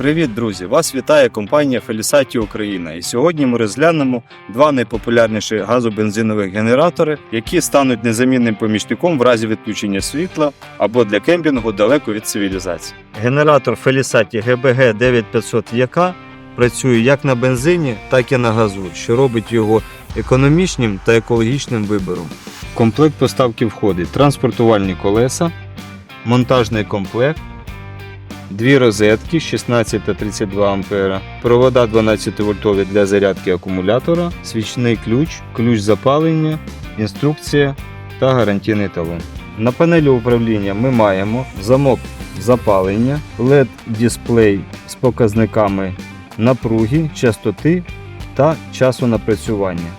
Привіт, друзі! Вас вітає компанія Felicity Україна. І сьогодні ми розглянемо два найпопулярніші газобензинових генератори, які стануть незамінним помічником в разі відключення світла або для кемпінгу далеко від цивілізації. Генератор Felicity GBG 9500 ЯК працює як на бензині, так і на газу, що робить його економічним та екологічним вибором. Комплект поставки входить транспортувальні колеса, монтажний комплект. Дві розетки 16 та 32 А, провода 12 вольтові для зарядки акумулятора, свічний ключ, ключ запалення, інструкція та гарантійний талон. На панелі управління ми маємо замок запалення, LED дисплей з показниками напруги, частоти та часу напрацювання.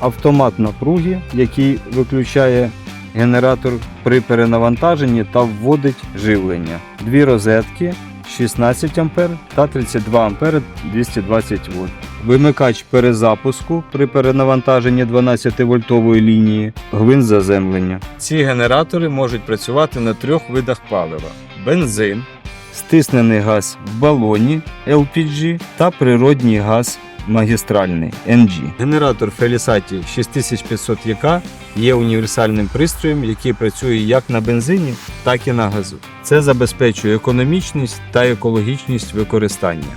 Автомат напруги, який виключає генератор при перенавантаженні та вводить живлення. Дві розетки 16 А та 32 А 220 В. Вимикач перезапуску при перенавантаженні 12 вольтової лінії, гвинт заземлення. Ці генератори можуть працювати на трьох видах палива: бензин, стиснений газ в балоні LPG та природній газ магістральний NG. Генератор Felicity 6500 ЯК є універсальним пристроєм, який працює як на бензині, так і на газу. Це забезпечує економічність та екологічність використання.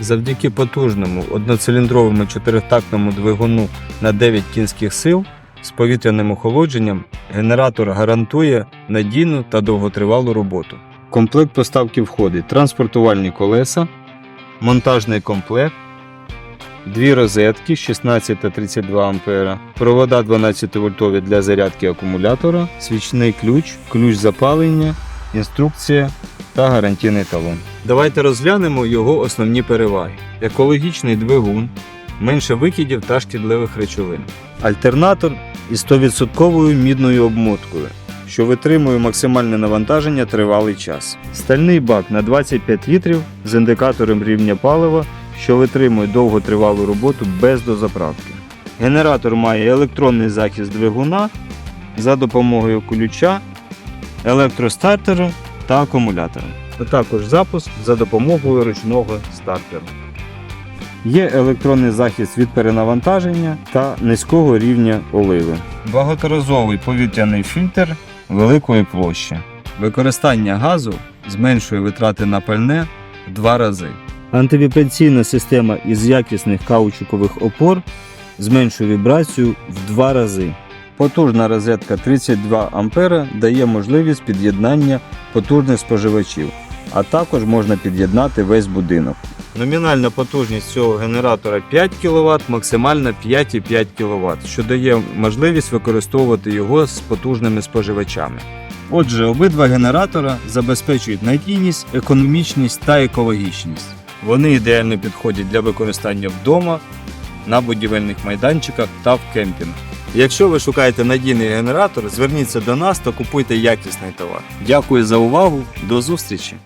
Завдяки потужному одноциліндровому чотиритактному двигуну на 9 кінських сил з повітряним охолодженням генератор гарантує надійну та довготривалу роботу. В комплект поставки входить транспортувальні колеса, монтажний комплект, Дві розетки 16 та 32 А, провода 12 вольтові для зарядки акумулятора, свічний ключ, ключ запалення, інструкція та гарантійний талон. Давайте розглянемо його основні переваги: екологічний двигун, менше викидів та шкідливих речовин. Альтернатор із 100% мідною обмоткою, що витримує максимальне навантаження тривалий час. Стальний бак на 25 літрів з індикатором рівня палива що витримує довготривалу роботу без дозаправки. Генератор має електронний захист двигуна за допомогою ключа, електростартеру та акумулятора, а також запуск за допомогою ручного стартеру. Є електронний захист від перенавантаження та низького рівня оливи. Багаторазовий повітряний фільтр великої площі. Використання газу зменшує витрати на пальне в два рази. Антивібраційна система із якісних каучукових опор зменшує вібрацію в два рази. Потужна розетка 32 А дає можливість під'єднання потужних споживачів, а також можна під'єднати весь будинок. Номінальна потужність цього генератора 5 кВт, максимальна 5,5 кВт, що дає можливість використовувати його з потужними споживачами. Отже, обидва генератора забезпечують надійність, економічність та екологічність. Вони ідеально підходять для використання вдома, на будівельних майданчиках та в кемпінгу. Якщо ви шукаєте надійний генератор, зверніться до нас та купуйте якісний товар. Дякую за увагу, до зустрічі!